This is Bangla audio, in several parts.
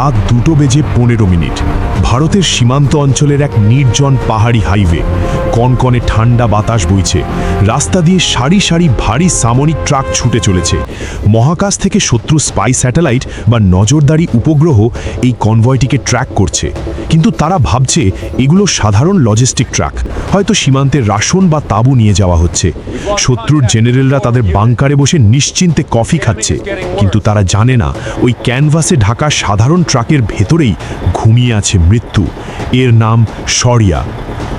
রাত দুটো বেজে পনেরো মিনিট। ভারতের সীমান্ত অঞ্চলের এক নির্জন পাহাড়ি হাইওয়ে কনকনে ঠান্ডা বাতাস বইছে। রাস্তা দিয়ে সারি সারি ভারী সামরিক ট্রাক ছুটে চলেছে। মহাকাশ থেকে শত্রু স্পাই স্যাটেলাইট বা নজরদারি উপগ্রহ এই কনভয়টিকে ট্র্যাক করছে। কিন্তু তারা ভাবছে এগুলো সাধারণ লজিস্টিক ট্রাক। হয়তো সীমান্তের রাশন বা তাঁবু নিয়ে যাওয়া হচ্ছে। শত্রুর জেনারেলরা তাদের বাংকারে বসে নিশ্চিন্তে কফি খাচ্ছে। কিন্তু তারা জানে না, ওই ক্যানভাসে ঢাকা সাধারণ ট্রাকের ভেতরেই ঘুমিয়ে আছে মৃত্যু। এর নাম শরিয়া।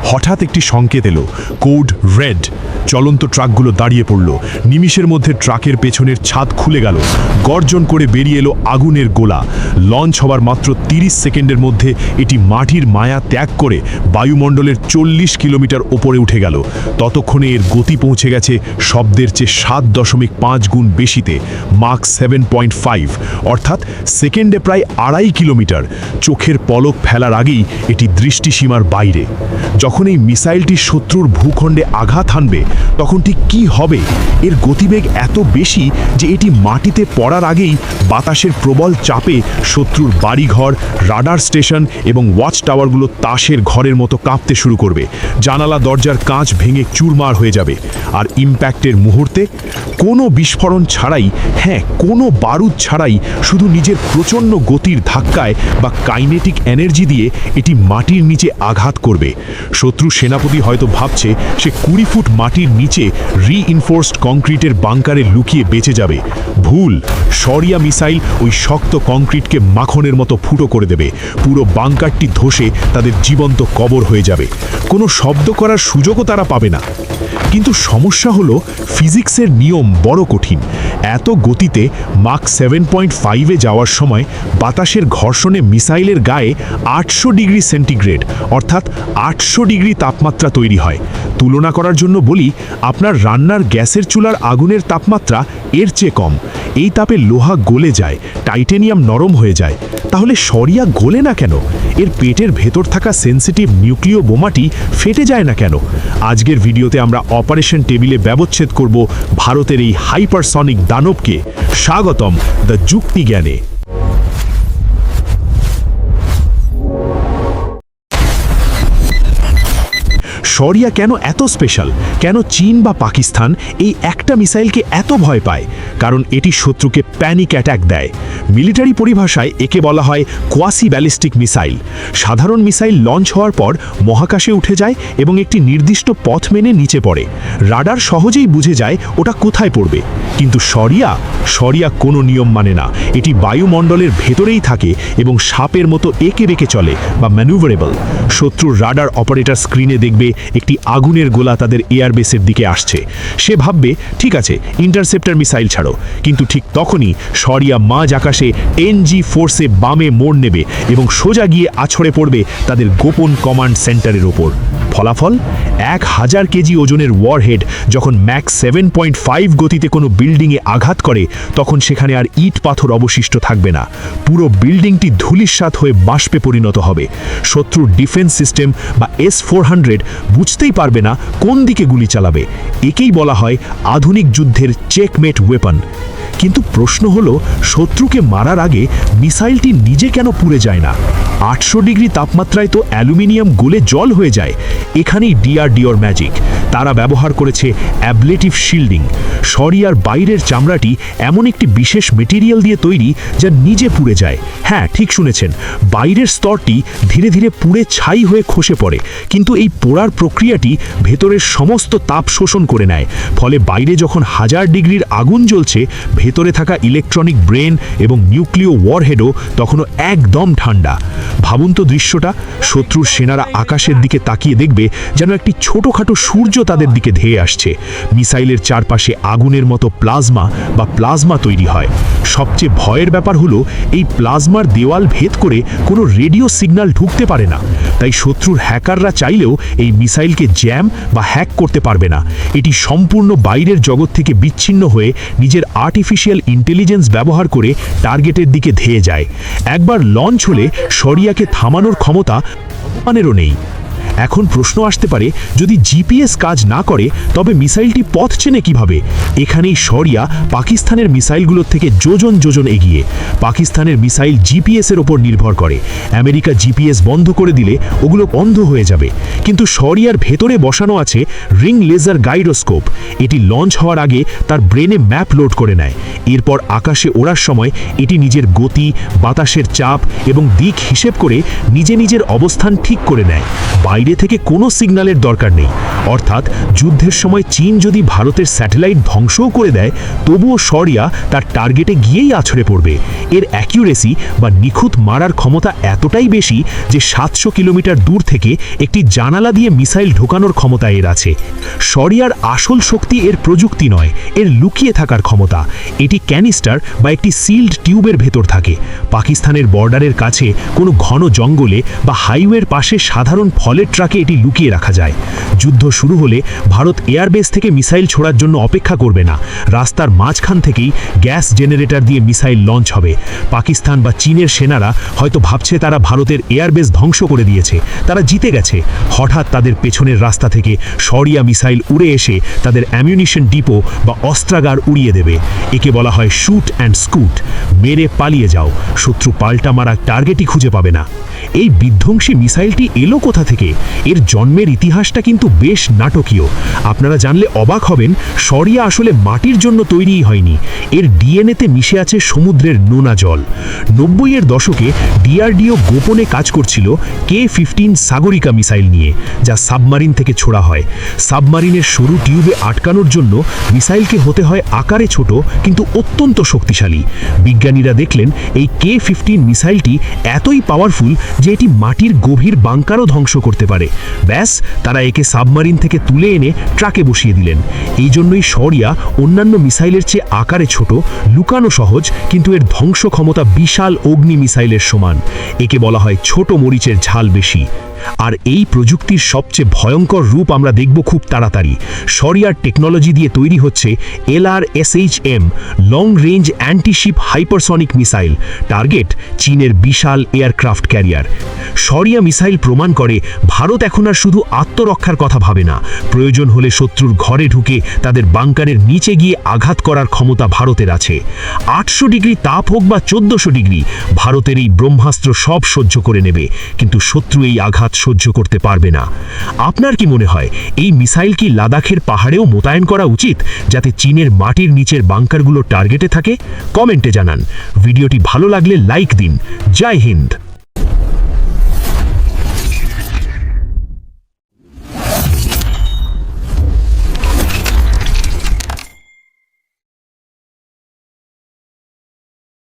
হঠাৎ একটি সংকেত এলো। Code red. চলন্ত ট্রাকগুলো দাঁড়িয়ে পড়ল। নিমিষের মধ্যে ট্রাকের পেছনের ছাদ খুলে গেল। গর্জন করে বেরিয়ে এলো আগুনের গোলা। লঞ্চ হবার মাত্র ৩০ সেকেন্ডের মধ্যে এটি মাটির মায়া ত্যাগ করে বায়ুমণ্ডলের চল্লিশ কিলোমিটার ওপরে উঠে গেল। ততক্ষণে এর গতি পৌঁছে গেছে শব্দের চেয়ে সাত দশমিক পাঁচ গুণ বেশিতে, মার্ক সেভেন পয়েন্ট ফাইভ, অর্থাৎ সেকেন্ডে প্রায় আড়াই কিলোমিটার। চোখের পলক ফেলার আগেই এটি দৃষ্টিসীমার বাইরে। যখন এই মিসাইলটি শত্রুর ভূখণ্ডে আঘাত হানবে, তখন ঠিক কী হবে? এর গতিবেগ এত বেশি যে এটি মাটিতে পড়ার আগেই বাতাসের প্রবল চাপে শত্রুর বাড়িঘর, রাডার স্টেশন এবং ওয়াচ টাওয়ারগুলো তাসের ঘরের মতো কাঁপতে শুরু করবে। জানালা দরজার কাঁচ ভেঙে চুরমার হয়ে যাবে। আর ইম্প্যাক্টের মুহূর্তে কোনো বিস্ফোরণ ছাড়াই হ্যাঁ কোনো বারুদ ছাড়াই শুধু নিজের প্রচণ্ড গতির ধাক্কায় বা কাইনেটিক এনার্জি দিয়ে এটি মাটির নিচে আঘাত করবে। শত্রু সেনাপতি হয়তো ভাবছে সে কুড়ি ফুট মাটির নিচে রিইনফোর্সড কংক্রিটের বাংকারে লুকিয়ে বেঁচে যাবে। ভুল সরিয়া মিসাইল ওই শক্ত কংক্রিটকে মাখনের মতো ফুটো করে দেবে। পুরো বাংকারটি ধসে তাদের জীবন্ত কবর হয়ে যাবে। কোনো শব্দ করার সুযোগও তারা পাবে না। কিন্তু সমস্যা হলো, ফিজিক্সের নিয়ম বড় কঠিন। এত গতিতে মার্ক সেভেন পয়েন্ট ফাইভে যাওয়ার সময় বাতাসের ঘর্ষণে মিসাইলের গায়ে আটশো ডিগ্রি সেন্টিগ্রেড, অর্থাৎ আটশো ডিগ্রি তাপমাত্রা তৈরি হয়। তুলনা করার জন্য বলি, আপনার রান্নার গ্যাসের চুলার আগুনের তাপমাত্রা এর চেয়ে কম। এই তাপে লোহা গলে যায়, টাইটেনিয়াম নরম হয়ে যায়। তাহলে সরিয়া গলে না কেন? এর পেটের ভেতর থাকা সেন্সিটিভ নিউক্লিয় বোমাটি ফেটে যায় না কেন? আজকের ভিডিওতে আমরা অপারেশন টেবিলে ব্যবচ্ছেদ করব ভারতের এই হাইপারসনিক দানবকে। স্বাগতম দ্য যুক্তি জ্ঞানে শরিয়া কেন এত স্পেশাল? কেন চীন বা পাকিস্তান এই একটা মিসাইলকে এত ভয় পায়? কারণ এটি শত্রুকে প্যানিক অ্যাটাক দেয়। মিলিটারি পরিভাষায় একে বলা হয় কোয়াসি ব্যালিস্টিক মিসাইল সাধারণ মিসাইল লঞ্চ হওয়ার পর মহাকাশে উঠে যায় এবং একটি নির্দিষ্ট পথ মেনে নিচে পড়ে। রাডার সহজেই বুঝে যায় ওটা কোথায় পড়বে। কিন্তু শরিয়া সরিয়া কোনো নিয়ম মানে না। এটি বায়ুমণ্ডলের ভেতরেই থাকে এবং সাপের মতো এঁকে বেঁকে চলে বা ম্যানুভারেবল শত্রুর রাডার অপারেটর স্ক্রিনে দেখবে একটি আগুনের গোলা তাদের এয়ারবেসের দিকে আসছে। সে ভাববে, ঠিক আছে, ইন্টারসেপ্টার মিসাইল ছাড়ো। কিন্তু ঠিক তখনই সরিয়া মাঝ আকাশে এনজি ফোর্সে বামে মোড় নেবে এবং সোজা গিয়ে আছড়ে পড়বে তাদের গোপন কমান্ড সেন্টারের ওপর। ফলাফল? এক হাজার কেজি ওজনের ওয়ারহেড যখন ম্যাক্স সেভেন পয়েন্ট ফাইভ গতিতে কোনো বিল্ডিংয়ে আঘাত করে, তখন সেখানে আর ইট পাথর অবশিষ্ট থাকবে না। পুরো বিল্ডিংটি ধুলিস্বাত হয়ে বাষ্পে পরিণত হবে। শত্রুর ডিফেন্স সিস্টেম বা এস ফোর হান্ড্রেড বুঝতেই পারবে না কোন দিকে গুলি চালাবে। একেই বলা হয় আধুনিক যুদ্ধের চেকমেট ওয়েপন কিন্তু প্রশ্ন হলো, শত্রুকে মারার আগে মিসাইলটি নিজে কেন পুড়ে যায় না? আটশো ডিগ্রি তাপমাত্রায় তো অ্যালুমিনিয়াম গলে জল হয়ে যায়। এখানেই ডিআরডিওর ম্যাজিক তারা ব্যবহার করেছে অ্যাবলেটিভ শিল্ডিং শরিয়ার বাইরের চামড়াটি এমন একটি বিশেষ মেটেরিয়াল দিয়ে তৈরি যা নিজে পুড়ে যায়। হ্যাঁ ঠিক শুনেছেন, বাইরের স্তরটি ধীরে ধীরে পুড়ে ছাই হয়ে খসে পড়ে, কিন্তু এই পোড়ার প্রক্রিয়াটি ভেতরের সমস্ত তাপ শোষণ করে নেয়। ফলে বাইরে যখন হাজার ডিগ্রির আগুন জ্বলছে ভেতরে থাকা ইলেকট্রনিক ব্রেন এবং নিউক্লিয় ওয়ারহেডও তখনও একদম ঠান্ডা। ভাবুন তো দৃশ্যটা, শত্রুর সেনারা আকাশের দিকে তাকিয়ে দেখবে যেন একটি ছোটোখাটো সূর্য তাদের দিকে ধেয়ে আসছে। মিসাইলের চারপাশে আগুনের মতো প্লাজমা বা প্লাজমা তৈরি হয়। সবচেয়ে ভয়ের ব্যাপার হলো, এই প্লাজমার দেওয়াল ভেদ করে কোনো রেডিও সিগন্যাল ঢুকতে পারে না। তাই শত্রুর হ্যাকাররা চাইলেও এই মিসাইলকে জ্যাম বা হ্যাক করতে পারবে না। এটি সম্পূর্ণ বাইরের জগৎ থেকে বিচ্ছিন্ন হয়ে নিজের আর্টিফিশিয়াল ইন্টেলিজেন্স ব্যবহার করে টার্গেটের দিকে ধেয়ে যায়। একবার লঞ্চ হলে সরিয়াকে থামানোর ক্ষমতা মানেরও নেই। এখন প্রশ্ন আসতে পারে, যদি জিপিএস কাজ না করে, তবে মিসাইলটি পথ চেনে কীভাবে? এখানেই শরিয়া পাকিস্তানের মিসাইলগুলোর থেকে যোজন যোজন এগিয়ে। পাকিস্তানের মিসাইল জিপিএস এর ওপর নির্ভর করে। আমেরিকা জিপিএস বন্ধ করে দিলে ওগুলো বন্ধ হয়ে যাবে। কিন্তু শরিয়ার ভেতরে বসানো আছে রিং লেজার গাইডোস্কোপ। এটি লঞ্চ হওয়ার আগে তার ব্রেনে ম্যাপ লোড করে নেয়। এরপর আকাশে ওড়ার সময় এটি নিজের গতি, বাতাসের চাপ এবং দিক হিসেব করে নিজে নিজের অবস্থান ঠিক করে নেয়। বাইরে থেকে কোনো সিগন্যালের দরকার নেই। অর্থাৎ যুদ্ধের সময় চীন যদি ভারতের স্যাটেলাইট ধ্বংসও করে দেয়, তবুও শরিয়া তার টার্গেটে গিয়েই আছড়ে পড়বে। এর অ্যাকিউরেসি বা নিখুঁত মারার ক্ষমতা এতটাই বেশি যে সাতশো কিলোমিটার দূর থেকে একটি জানালা দিয়ে মিসাইল ঢোকানোর ক্ষমতা এর আছে। শরিয়ার আসল শক্তি এর প্রযুক্তি নয়, এর লুকিয়ে থাকার ক্ষমতা। এটি ক্যানিস্টার বা একটি সিল্ড টিউবের ভেতর থাকে। পাকিস্তানের বর্ডারের কাছে কোনো ঘন জঙ্গলে বা হাইওয়ের পাশে সাধারণ ফলের ট্রাকে এটি লুকিয়ে রাখা যায়। যুদ্ধ শুরু হলে ভারত এয়ারবেস থেকে মিসাইল ছোড়ার জন্য অপেক্ষা করবে না। রাস্তার মাঝখান থেকেই গ্যাস জেনারেটর দিয়ে মিসাইল লঞ্চ হবে। পাকিস্তান বা চীনের সেনারা হয়তো ভাবছে তারা ভারতের এয়ারবেস ধ্বংস করে দিয়েছে। তারা জিতে গেছে। হঠাৎ তাদের পেছনের রাস্তা থেকে শরিয়া মিসাইল উড়ে এসে তাদের অ্যামিউনিশন ডিপো বা অস্ত্রাগার উড়িয়ে দেবে। একে বলা হয় শুট অ্যান্ড স্কুট। মেরে পালিয়ে যাও। শত্রু পাল্টা মারা টার্গেটই খুঁজে পাবে না। এই বিধ্বংসী মিসাইলটি এলো কোথা থেকে? এর জন্মের ইতিহাসটা কিন্তু বেশ নাটকীয়। আপনারা জানলে অবাক হবেন, সরিয়া আসলে মাটির জন্য তৈরিই হয়নি। এর ডিএনএতে মিশে আছে সমুদ্রের নোনা জল। নব্বইয়ের দশকে ডিআরডিও গোপনে কাজ করছিল কে ফিফটিন সাগরিকা মিসাইল নিয়ে, যা সাবমারিন থেকে ছোড়া হয়। সাবমারিনের সরু টিউবে আটকানোর জন্য মিসাইলকে হতে হয় আকারে ছোট কিন্তু অত্যন্ত শক্তিশালী। বিজ্ঞানীরা দেখলেন, এই কে ফিফটিন মিসাইলটি এতই পাওয়ারফুল যে এটি মাটির গভীর বাংকারও ধ্বংস করতে পারে। ব্যাস, তারা একে সাবমারিন থেকে তুলে এনে ট্রাকে বসিয়ে দিলেন। এই জন্যই শরিয়া অন্যান্য মিসাইলের চেয়ে আকারে ছোট, লুকানো সহজ, কিন্তু এর ধ্বংস ক্ষমতা বিশাল অগ্নি মিসাইলের সমান। একে বলা হয় ছোট মরিচের ঝাল বেশি। আর এই প্রযুক্তির সবচেয়ে ভয়ঙ্কর রূপ আমরা দেখব খুব তাড়াতাড়ি। শরিয়ার টেকনোলজি দিয়ে তৈরি হচ্ছে LR SHM long range antiship hypersonic missile target চীনের বিশাল এয়ারক্রাফট ক্যারিয়ার শরিয়া মিসাইল প্রমাণ করে, ভারত এখন আর শুধু আত্মরক্ষার কথা ভাবে না। প্রয়োজন হলে শত্রুর ঘরে ঢুকে তাদের বাংকারের নিচে গিয়ে আঘাত করার ক্ষমতা ভারতের আছে। আটশো ডিগ্রি তাপ হোক বা চোদ্দশো ডিগ্রি, ভারতের এই ব্রহ্মাস্ত্র সব সহ্য করে নেবে। কিন্তু শত্রু এই আঘাত সহ্য করতে পারবে না। আপনার কি মনে হয়, এই মিসাইল কি লাদাখের পাহাড়েও মোতায়েন করা উচিত, যাতে চীনের মাটির নিচের বাংকারগুলো টার্গেটে থাকে? কমেন্টে জানান। ভিডিওটি ভালো লাগলে লাইক দিন। জয় হিন্দ।